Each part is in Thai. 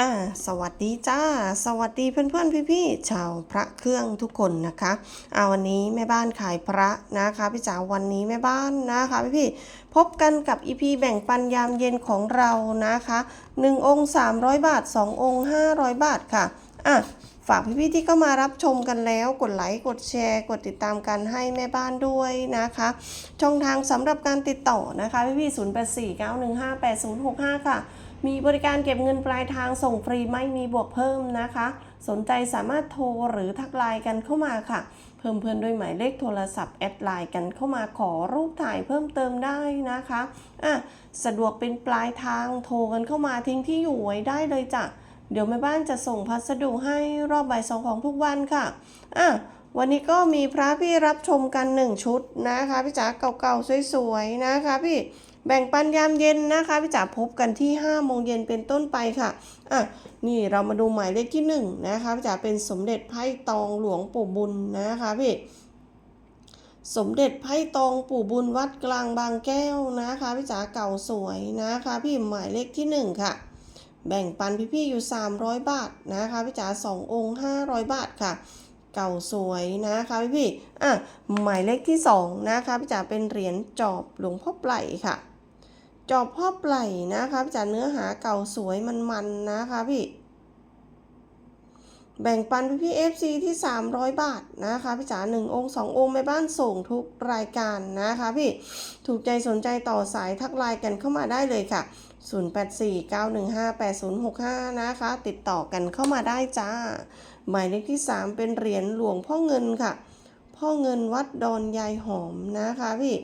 อ่าสวัสดีจ้า สวัสดีเพื่อนๆพี่ๆชาวพระเครื่องทุกคนนะคะอ่าวันนี้แม่บ้านขายพระนะคะพี่จ๋าวันนี้แม่บ้านนะคะพี่ๆพบกันกับอีพีแบ่งปันยามเย็นของเรานะคะ1องค์300 บาท 2 องค์ 500 บาทค่ะอะฝากพี่ๆที่เข้ามารับชมกันแล้ว กดไลค์กดแชร์กดติดตามกันให้แม่บ้านด้วยนะคะ ช่องทางสำหรับการติดต่อนะคะพี่ๆ0849158065ค่ะ มีบริการเก็บเงินปลายทางส่งฟรีไม่มีบวกเพิ่มนะคะ สนใจสามารถโทรหรือทักไลน์กันเข้ามาค่ะ เพิ่มเพื่อนด้วยหมายเลขโทรศัพท์แอดไลน์กันเข้ามาขอรูปถ่ายเพิ่มเติมได้นะคะอะสะดวกเป็นปลายทางโทรกันเข้ามาทิ้งที่อยู่ไว้ได้เลยจ้ะเดี๋ยวแม่บ้านจะส่งพัสดุให้รอบบ่ายสองของทุกวันค่ะอะวันนี้ก็มีพระพี่รับชมกันหนึ่งชุดนะคะ พี่จ๋าเก่าๆสวยๆนะคะพี่ แบ่งปันยามเย็นนะคะพี่จ๋าพบกันที่5โมงเย็นเป็นต้นไปค่ะอะนี่เรามาดูหมายเลขที่1นะคะพี่จ๋าเป็นสมเด็จไพ่ตองหลวงปู่บุญนะคะพี่สมเด็จไพ่ตองปู่บุญวัดกลางบางแก้วนะคะพี่จ๋าเก่าสวยนะคะ พี่หมายเลขที่หนึ่งค่ะ แบ่งปันพี่ๆอยู่ 300 บาทนะคะพี่จ๋า2องค์500 บาทค่ะ เก่าสวยนะคะพี่พี่อะหมายเลขที่ 2 นะคะพี่จ๋าเป็นเหรียญจอบหลวงพ่อไพลค่ะ จอบพ่อไพลนะคะจ๋าเนื้อหาเก่าสวยมันๆนะคะพี่ แบ่งปันพี่พี่เอฟซีที่ 300 บาทนะคะพี่จ๋าหนึ่งองค์สององค์แม่บ้านส่งทุกรายการนะคะพี่ ถูกใจสนใจต่อสายทักไลน์กันเข้ามาได้เลยค่ะ 0849158065 นะคะ ติดต่อกันเข้ามาได้จ้า หมายเลขที่ 3 เป็นเหรียญหลวงพ่อเงินค่ะ พ่อเงินวัดดอนยายหอมนะคะพี่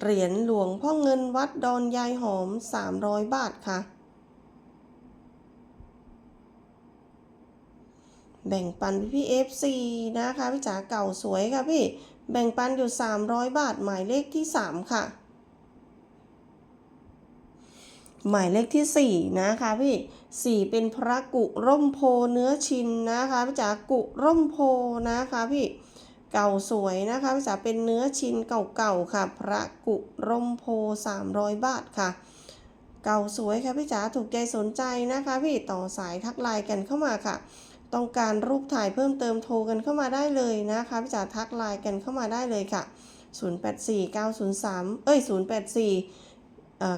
เหรียญหลวงพ่อเงินวัดดอนยายหอม 300 บาทค่ะ แบ่งปันพี่เอฟซีนะคะ พี่จ๋าเก่าสวยค่ะพี่ แบ่งปันอยู่ 300 บาท หมายเลขที่ 3 ค่ะ หมายเลขที่ 4 นะคะพี่ 4 เป็นพระกุร่มโพเนื้อชินนะคะ พี่จ๋ากุร่มโพนะคะพี่ เก่าสวยนะคะพี่จ๋าเป็นเนื้อชิ้นเก่าๆค่ะ พระกุร่มโพ 300 บาทค่ะ เก่าสวยค่ะพี่จ๋าถูกใจสนใจนะคะ พี่ต่อสายทักไลน์กันเข้ามาค่ะ ต้องการรูปถ่ายเพิ่มเติมโทรกันเข้ามาได้เลยนะคะพี่จ๋าทักไลน์กันเข้ามาได้เลยค่ะ 084903 เอ้ย 084เอ่อ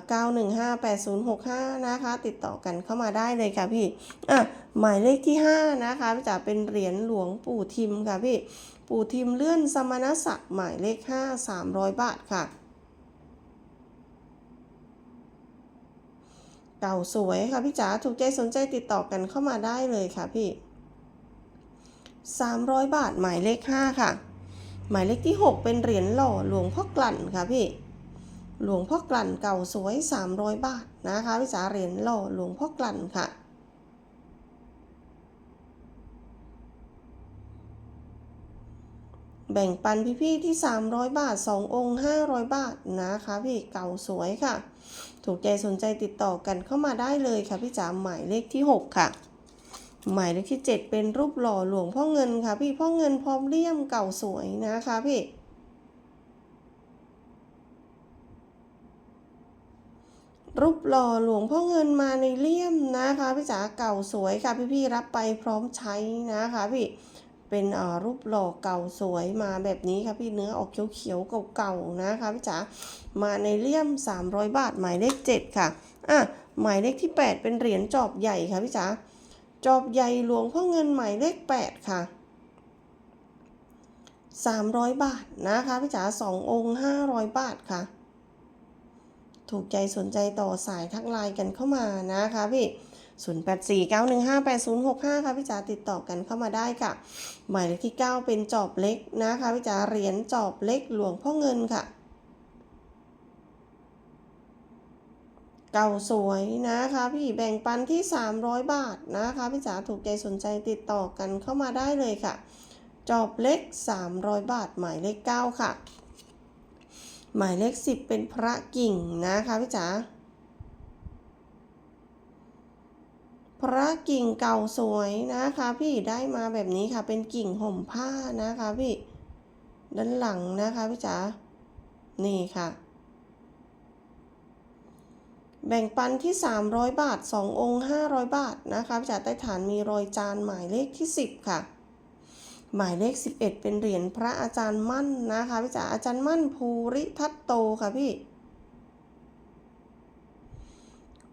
9158065 นะคะ ติดต่อกันเข้ามาได้เลยค่ะพี่ อะ หมายเลขที่ 5 นะคะพี่จ๋าเป็นเหรียญหลวงปู่ทิมค่ะพี่ ปู่ทิมเลื่อนสมณศักดิ์หมายเลข 5 300 บาทค่ะ เก่าสวยค่ะพี่จ๋าถูกใจสนใจติดต่อกันเข้ามาได้เลยค่ะพี่ 300 บาทหมายเลข 5 ค่ะ หมายเลขที่ 6 เป็นเหรียญหล่อหลวงพ่อกลั่นค่ะพี่ หลวงพ่อกลั่นเก่าสวย 300 บาทนะคะพี่จ๋าเหรียญหล่อหลวงพ่อกลั่นค่ะ แบ่งปันพี่ๆที่ 300 บาท 2 องค์ 500 บาทนะคะพี่เก่าสวยค่ะ ถูกใจสนใจติดต่อกันเข้ามาได้เลยค่ะพี่จ๋าหมายเลขที่ 6 ค่ะ หมายเลขที่ 7 เป็นรูปหล่อหลวงพ่อเงินค่ะ พี่พ่อเงินพร้อมเลี่ยมเก่าสวยนะคะพี่รูปหล่อหลวงพ่อเงินมาในเลี่ยมนะคะพี่จ๋าเก่าสวยค่ะพี่ๆรับไปพร้อมใช้นะคะพี่ เป็นรูปหล่อเก่าสวยมาแบบนี้ค่ะพี่เนื้อออกเขียวๆเก่าๆนะคะพี่จ๋ามาในเลี่ยม 300 บาทหมายเลข 7 ค่ะอะหมายเลขที่ 8 เป็นเหรียญจอบใหญ่ค่ะพี่จ๋าจอบใหญ่หลวงพ่อเงินหมายเลข 8 ค่ะ 300 บาทนะคะพี่จ๋า2องค์ 500 บาทค่ะ ถูกใจสนใจต่อสายทักไลน์กันเข้ามานะคะพี่ 0849158065 ค่ะพี่จ๋าติดต่อกันเข้ามาได้ค่ะ หมายเลขที่ 9 เป็นจอบเล็กนะคะพี่จ๋าเหรียญจอบเล็กหลวงพ่อเงินค่ะ เก่าสวยนะคะพี่แบ่งปันที่ 300 บาทนะคะพี่จ๋าถูกใจสนใจติดต่อกันเข้ามาได้เลยค่ะ จอบเล็ก 300 บาท หมายเลข 9 ค่ะ หมายเลข 10 เป็นพระกิ่งนะคะพี่จ๋า พระกิ่งเก่าสวยนะคะพี่ได้มาแบบนี้ค่ะ เป็นกิ่งห่มผ้านะคะพี่ด้านหลังนะคะพี่จ๋านี่ค่ะ แบ่งปันที่ 300 บาท 2 องค์ 500 บาทนะคะพี่จ๋าใต้ฐานมีรอยจานหมายเลขที่ 10 ค่ะ หมายเลข 11 เป็นเหรียญพระอาจารย์มั่นนะคะพี่จ๋าอาจารย์มั่นภูริทัตโตค่ะพี่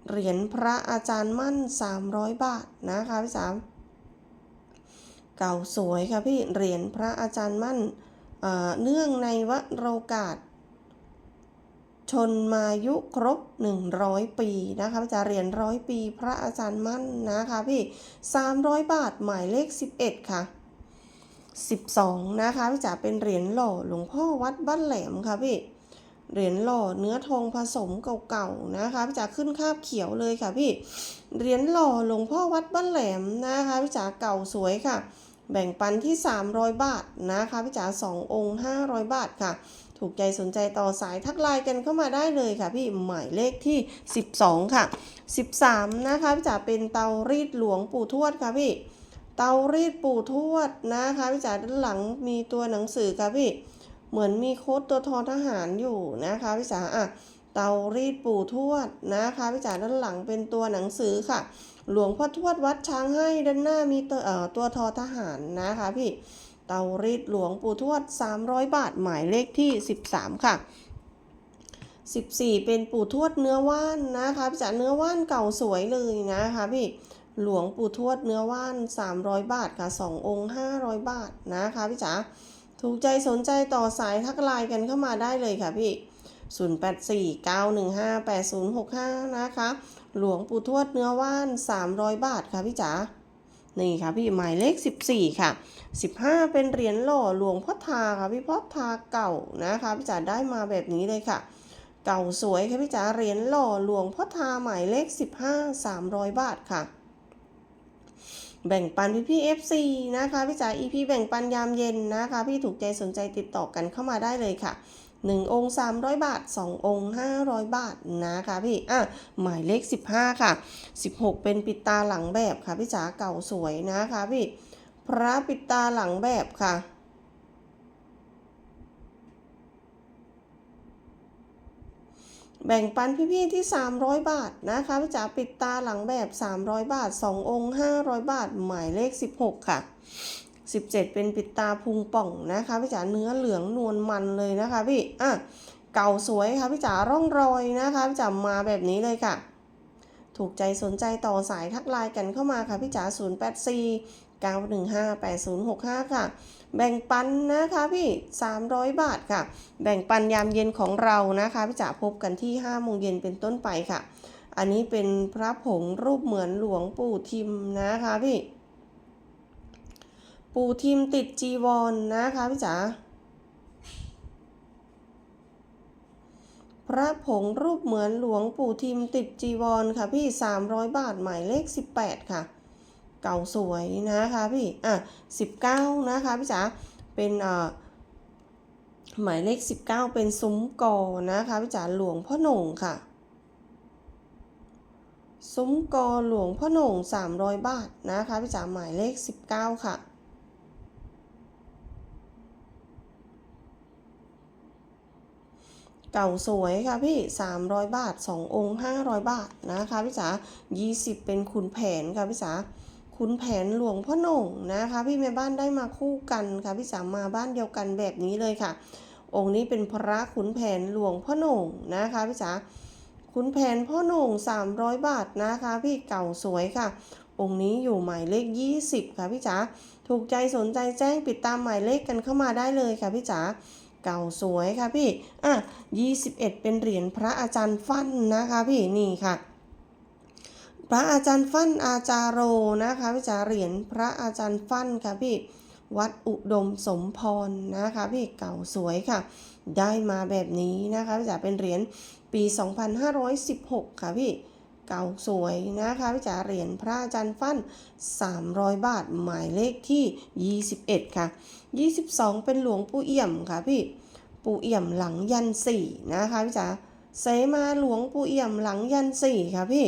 เหรียญพระอาจารย์มั่น 300 บาทนะคะพี่จ๋าเก่าสวยค่ะพี่เหรียญพระอาจารย์มั่นเเนื่องในวโรกาสชนมายุครบ 100 ปีนะคะพี่จ๋าเหรียญร้อยปีพระอาจารย์มั่นนะคะพี่ 300 บาทหมายเลข 11 ค่ะ 12 นะคะพี่จ๋าเป็นเหรียญหล่อหลวงพ่อวัดบ้านแหลมค่ะพี่ เหรียญหล่อเนื้อทองผสมเก่าๆนะคะพี่จ๋าขึ้นคาบเขียวเลยค่ะพี่เหรียญหล่อหลวงพ่อวัดบ้านแหลมนะคะพี่จ๋าเก่าสวยค่ะ แบ่งปันที่ 300 บาทนะคะพี่จ๋า2องค์ 500 บาทค่ะ ถูกใจสนใจต่อสายทักไลน์กันเข้ามาได้เลยค่ะพี่หมายเลขที่ 12 ค่ะ 13 นะคะพี่จ๋าเป็นเตารีดหลวงปู่ทวดค่ะพี่เตารีดปู่ทวดนะคะพี่จ๋าด้านหลังมีตัวหนังสือค่ะพี่ เหมือนมีโค้ดตัวทอทหารอยู่นะคะพี่จ๋าอะเตารีดปู่ทวดนะคะพี่จ๋าด้านหลังเป็นตัวหนังสือค่ะ หลวงพ่อทวดวัดช้างให้ด้านหน้ามีตัวเอ่อตัวทอทหารนะคะพี่เตารีดหลวงปู่ทวด 300 บาทหมายเลขที่ 13 ค่ะ 14 เป็นปู่ทวดเนื้อว่านนะคะพี่จ๋าเนื้อว่านเก่าสวยเลยนะคะพี่หลวงปู่ทวดเนื้อว่าน 300 บาทค่ะ 2 องค์ 500 บาทนะคะพี่จ๋า ถูกใจสนใจต่อสายทักไลน์กันเข้ามาได้เลยค่ะพี่ 0849158065 นะคะ หลวงปู่ทวดเนื้อว่าน 300 บาทค่ะพี่จ๋า นี่ค่ะพี่หมายเลข 14 ค่ะ 15 เป็นเหรียญหล่อหลวงพ่อทาค่ะพี่พ่อทาเก่านะคะพี่จ๋าได้มาแบบนี้เลยค่ะ เก่าสวยค่ะพี่จ๋าเหรียญหล่อหลวงพ่อทาหมายเลข 15 300 บาทค่ะ แบ่งปันพี่พี่ FC นะคะพี่จ๋า EP แบ่งปันยามเย็นนะคะ พี่ถูกใจสนใจติดต่อกันเข้ามาได้เลยค่ะ 1 องค์ 300 บาท 2 องค์ 500 บาทนะคะพี่อะหมายเลข 15 ค่ะ 16 เป็นปิดตาหลังแบบค่ะพี่จ๋าเก่าสวยนะคะพี่พระปิดตาหลังแบบค่ะ แบ่งปันพี่ๆที่ 300 บาทนะคะพี่จ๋าปิดตาหลังแบบ 300 บาท 2 องค์ 500 บาท หมายเลข 16 ค่ะ 17 เป็นปิดตาพุงป่องนะคะพี่จ๋าเนื้อเหลืองนวลมันเลยนะคะพี่อะเก่าสวยค่ะพี่จ๋าร่องรอยนะคะพี่จ๋ามาแบบนี้เลยค่ะ ถูกใจสนใจต่อสายทักไลน์กันเข้ามาค่ะพี่จ๋า084 8065 ค่ะ แบ่งปันนะคะพี่ 300 บาทค่ะ แบ่งปันยามเย็นของเรานะคะพี่จ๋าพบกันที่5โมงเย็นเป็นต้นไปค่ะ อันนี้เป็นพระผงรูปเหมือนหลวงปู่ทิมนะคะพี่ ปู่ทิมติดจีวรนนะคะพี่จ๋าพระผงรูปเหมือนหลวงปู่ทิมติดจีวรค่ะพี่ 300 บาทหมายเลข 18 ค่ะ เก่าสวยนะคะพี่อะ19นะคะพี่จ๋าเป็นเอ่อหมายเลข 19 เป็นซุ้มกอนะคะพี่จ๋าหลวงพ่อหน่งค่ะ ซุ้มกอหลวงพ่อหน่ง 300 บาทนะคะพี่จ๋าหมายเลข 19 ค่ะ เก่าสวยค่ะพี่ 300 บาท 2 องค์ 500 บาทนะคะพี่จ๋า20 เป็นขุนแผนค่ะพี่จ๋า ขุนแผนหลวงพ่อหน่งนะคะ พี่แม่บ้านได้มาคู่กันค่ะพี่จ๋ามาบ้านเดียวกันแบบนี้เลยค่ะ องค์นี้เป็นพระขุนแผนหลวงพ่อหน่งนะคะพี่จ๋าขุนแผนพ่อหน่ง300 บาทนะคะ พี่เก่าสวยค่ะ องค์นี้อยู่หมายเลข 20 ค่ะพี่จ๋าถูกใจสนใจแจ้งปิดตามหมายเลขกันเข้ามาได้เลยค่ะพี่จ๋าเก่าสวยค่ะพี่อะ21 เป็นเหรียญพระอาจารย์ฟั่นนะคะพี่นี่ค่ะ พระอาจารย์ฟั่นอาจารโรนะคะพี่จ๋าเหรียญพระอาจารย์ฟั่นค่ะพี่วัดอุดมสมพรนะคะพี่เก่าสวยค่ะ ได้มาแบบนี้นะคะพี่จ๋าเป็นเหรียญปี 2516 ค่ะพี่เก่าสวยนะคะพี่จ๋าเหรียญพระอาจารย์ฟั่น 300 บาทหมายเลขที่ 21 ค่ะ 22 เป็นหลวงปู่เอี่ยมค่ะพี่ปู่เอี่ยมหลังยันสี่นะคะพี่จ๋าเสมาหลวงปู่เอี่ยมหลังยันสี่ค่ะพี่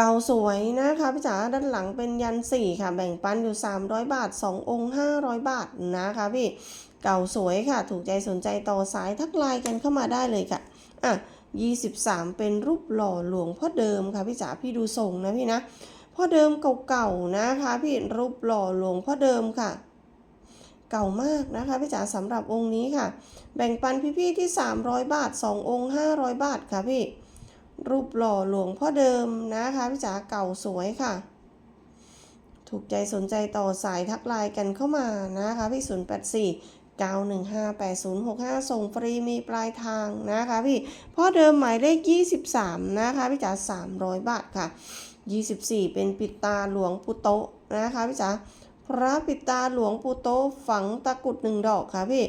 เก่าสวยนะคะพี่จ๋าด้านหลังเป็นยันสี่ค่ะ แบ่งปันอยู่ 300 บาท 2 องค์ 500 บาทนะคะพี่เก่าสวยค่ะ ถูกใจสนใจต่อสายทักไลน์กันเข้ามาได้เลยค่ะอะ23 เป็นรูปหล่อหลวงพ่อเดิมค่ะพี่จ๋าพี่ดูทรงนะพี่นะพ่อเดิมเก่าๆนะคะพี่รูปหล่อหลวงพ่อเดิมค่ะ เก่ามากนะคะพี่จ๋าสำหรับองค์นี้ค่ะ แบ่งปันพี่ๆที่ 300 บาท 2 องค์ 500 บาทค่ะพี่ รูปหล่อหลวงพ่อเดิมนะคะพี่จ๋าเก่าสวยค่ะ ถูกใจสนใจต่อสายทักไลน์กันเข้ามานะคะพี่084 9158065 ส่งฟรีมีปลายทางนะคะพี่พ่อเดิมหมายเลข 23 นะคะพี่จ๋า300 บาทค่ะ 24 เป็นปิดตาหลวงปุโตนะคะพี่จ๋าพระปิดตาหลวงปุโตฝังตะกรุดหนึ่งดอกค่ะพี่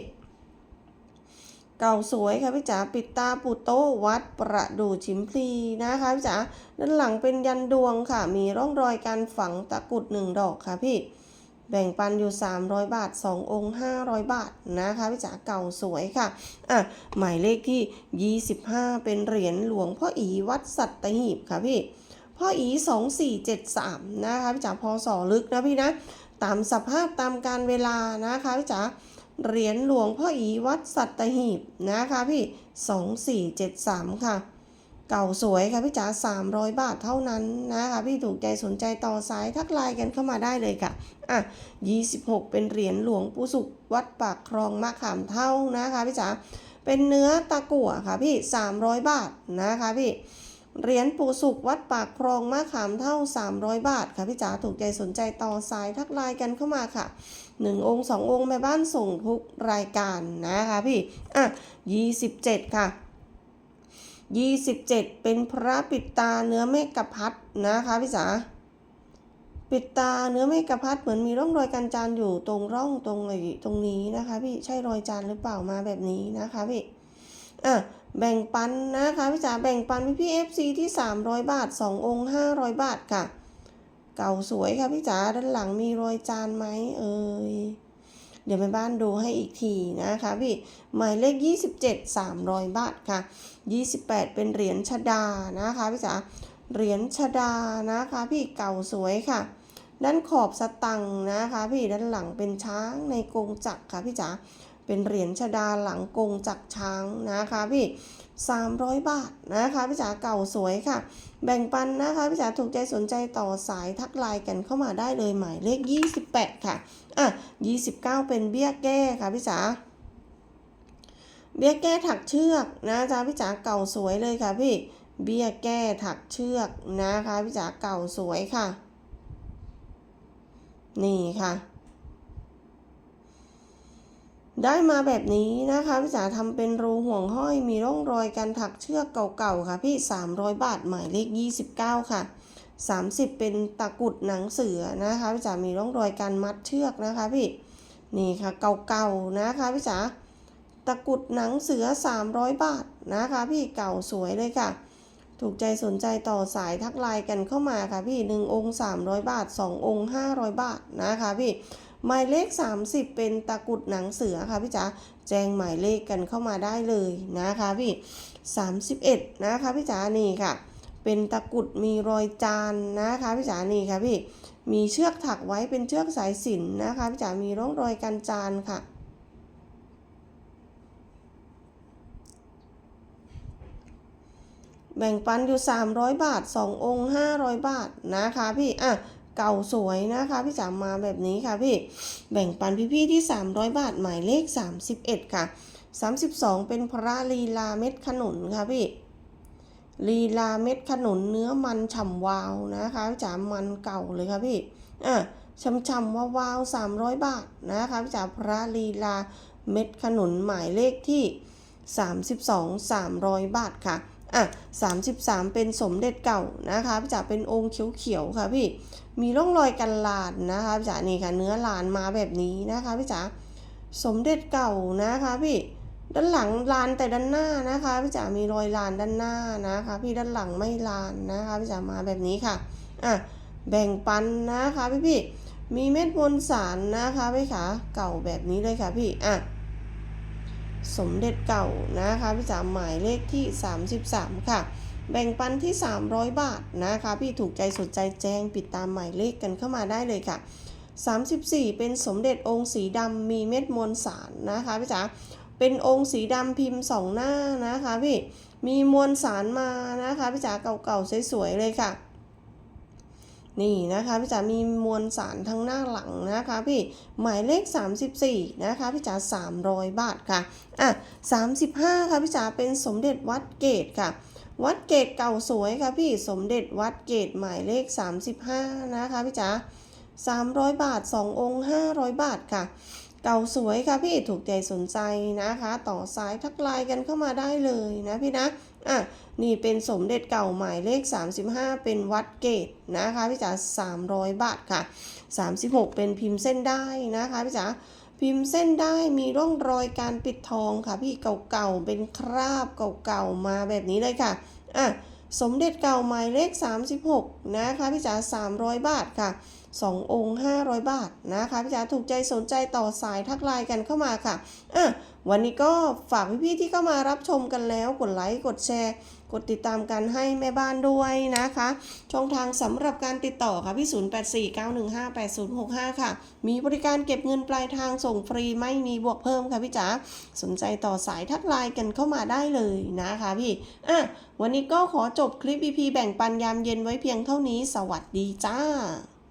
เก่าสวยค่ะพี่จ๋าปิดตาปุโตวัดประดู่ชิมพลีนะคะพี่จ๋าด้านหลังเป็นยันดวงค่ะ มีร่องรอยการฝังตะกรุดหนึ่งดอกค่ะพี่ แบ่งปันอยู่ 300 บาท 2 องค์ 500 บาทนะคะพี่จ๋าเก่าสวยค่ะอะหมายเลขที่ 25 เป็นเหรียญหลวงพ่ออีวัดสัตหีบค่ะพี่พ่ออี2473นะคะพี่จ๋าพอสอลึกนะพี่นะตามสภาพตามการเวลานะคะพี่จ๋า เหรียญหลวงพ่ออีวัดสัตหีบนะคะพี่ 2473 ค่ะ เก่าสวยค่ะพี่จ๋า300 บาทเท่านั้นนะคะพี่ถูกใจสนใจต่อสายทักไลน์กันเข้ามาได้เลยค่ะ อะ 26 เป็นเหรียญหลวงปู่สุขวัดปากคลองมะขามเท่านะคะพี่จ๋า เป็นเนื้อตะกั่วค่ะพี่ 300 บาทนะคะพี่เหรียญปู่สุขวัดปากคลองมะขามเท่า 300 บาทค่ะพี่จ๋าถูกใจสนใจต่อสายทักไลน์กันเข้ามาค่ะ 1องค์2ององค์แม่บ้านส่งทุกรายการนะคะพี่อะ27ค่ะ27เจ็ดเป็นพระปิดตาเนื้อเมฆพัดนะคะพี่จ๋าปิดตาเนื้อเมฆพัดเหมือนมีร่องรอยการจานอยู่ตรงร่องตรงไอ้ตรงนี้นะคะพี่ใช่รอยจานหรือเปล่ามาแบบนี้นะคะพี่อะแบ่งปันนะคะพี่จ๋าแบ่งปันพี่พี่เอฟซีที่ 300 บาท 2 องค์ 500 บาทค่ะ เก่าสวยค่ะพี่จ๋าด้านหลังมีรอยจานไหมเอ่ยเดี๋ยวแม่บ้านดูให้อีกทีนะคะพี่หมายเลข 27 300 บาทค่ะ 28 เป็นเหรียญชดานะคะพี่จ๋าเหรียญชดานะคะพี่เก่าสวยค่ะ ด้านขอบสตังค์นะคะ พี่ด้านหลังเป็นช้างในกรงจักรค่ะพี่จ๋าเป็นเหรียญชดาหลังกรงจักรช้างนะคะพี่ 300 บาทนะคะพี่จ๋าเก่าสวยค่ะ แบ่งปันนะคะพี่จ๋าถูกใจสนใจต่อสายทักไลน์กันเข้ามาได้เลยหมายเลข 28 ค่ะอะ 29 เป็นเบี้ยแก้ค่ะพี่จ๋าเบี้ยแก้ถักเชือกนะจ๊ะพี่จ๋าเก่าสวยเลยค่ะพี่เบี้ยแก้ถักเชือกนะคะพี่จ๋าเก่าสวยค่ะ นี่ค่ะ ได้มาแบบนี้นะคะพี่จ๋าทำเป็นรูห่วงห้อยมีร่องรอยการถักเชือกเก่าๆค่ะพี่ 300 บาทหมายเลข 29 ค่ะ 30 เป็นตะกุดหนังเสือนะคะพี่จ๋ามีร่องรอยการมัดเชือกนะคะพี่นี่ค่ะเก่าๆนะคะพี่จ๋าตะกุดหนังเสือ 300 บาทนะคะ พี่เก่าสวยเลยค่ะ ถูกใจสนใจต่อสายทักไลน์กันเข้ามาค่ะพี่1องค์300 บาท 2 องค์ 500 บาทนะคะพี่ หมายเลข 30 เป็นตะกุดหนังเสือค่ะพี่จ๋าแจ้งหมายเลขกันเข้ามาได้เลยนะคะพี่ 31 นะคะพี่จ๋านี่ค่ะ เป็นตะกุดมีรอยจานนะคะพี่จ๋านี่ค่ะพี่มีเชือกถักไว้เป็นเชือกสายสิญจนนะคะพี่จ๋ามีร่องรอยการจานค่ะแบ่งปันอยู่ 300 บาท 2 องค์ 500 บาทนะคะพี่ อะ เก่าสวยนะคะ พี่จ๋ามาแบบนี้ค่ะพี่ แบ่งปันพี่ๆที่ 300 บาทหมายเลข 31 ค่ะ 32 เป็นพระลีลาเม็ดขนุนค่ะพี่ลีลาเม็ดขนุนเนื้อมันฉ่ำวาวนะคะพี่จ๋ามันเก่าเลยค่ะพี่อะช่ำๆวาวๆ300 บาทนะคะพี่จ๋าพระลีลาเม็ดขนุนหมายเลขที่ 32 300 บาทค่ะ อะ33เป็นสมเด็จเก่านะคะพี่จ๋าเป็นองค์เขียวๆค่ะพี่ มีร่องรอยกันลานนะคะพี่จ๋านี่ค่ะเนื้อลานมาแบบนี้นะคะพี่จ๋าสมเด็จเก่านะคะพี่ด้านหลังลานแต่ด้านหน้านะคะพี่จ๋ามีรอยลานด้านหน้านะคะ พี่ด้านหลังไม่ลานนะคะพี่จ๋ามาแบบนี้ค่ะอะแบ่งปันนะคะพี่พี่มีเม็ดมวลสารนะคะพี่ขาเก่าแบบนี้เลยค่ะพี่อะ สมเด็จเก่านะคะพี่จ๋าหมายเลขที่ 33 ค่ะ แบ่งปันที่ 300 บาทนะคะ พี่ถูกใจสนใจแจ้งปิดตามหมายเลขกันเข้ามาได้เลยค่ะ 34 เป็นสมเด็จองค์สีดำมีเม็ดมวลสารนะคะพี่จ๋าเป็นองค์สีดำพิมพ์สองหน้านะคะพี่มีมวลสารมานะคะพี่จ๋าเก่าๆสวยๆเลยค่ะ นี่นะคะพี่จ๋ามีมวลสารทั้งหน้าหลังนะคะพี่หมายเลข 34 นะคะพี่จ๋า300 บาทค่ะอะ35 ค่ะพี่จ๋าเป็นสมเด็จวัดเกตค่ะ วัดเกตเก่าสวยค่ะพี่สมเด็จวัดเกตหมายเลข 35 นะคะพี่จ๋า300 บาท 2 องค์ 500 บาทค่ะ เก่าสวยค่ะพี่ถูกใจสนใจนะคะ ต่อสายทักไลน์กันเข้ามาได้เลยนะพี่นะอะนี่เป็นสมเด็จเก่าหมายเลข 35 เป็นวัดเกตนะคะพี่จ๋า300 บาทค่ะ 36 เป็นพิมพ์เส้นได้นะคะพี่จ๋าพิมพ์เส้นได้มีร่องรอยการปิดทองค่ะ พี่เก่าๆเป็นคราบเก่าๆมาแบบนี้เลยค่ะอะสมเด็จเก่าหมายเลข 36 นะคะพี่จ๋า300 บาทค่ะ 2 องค์ 500 บาทนะคะพี่จ๋าถูกใจสนใจต่อสายทักไลน์กันเข้ามาค่ะอะ วันนี้ก็ฝากพี่ๆที่เข้ามารับชมกันแล้วกดไลค์กดแชร์กดติดตามกันให้แม่บ้านด้วยนะคะ ช่องทางสำหรับการติดต่อค่ะพี่ 0849158065 ค่ะ มีบริการเก็บเงินปลายทางส่งฟรีไม่มีบวกเพิ่มค่ะพี่จ๋าสนใจต่อสายทักไลน์กันเข้ามาได้เลยนะคะพี่อะวันนี้ก็ขอจบคลิป EP แบ่งปันยามเย็นไว้เพียงเท่านี้ สวัสดีจ้า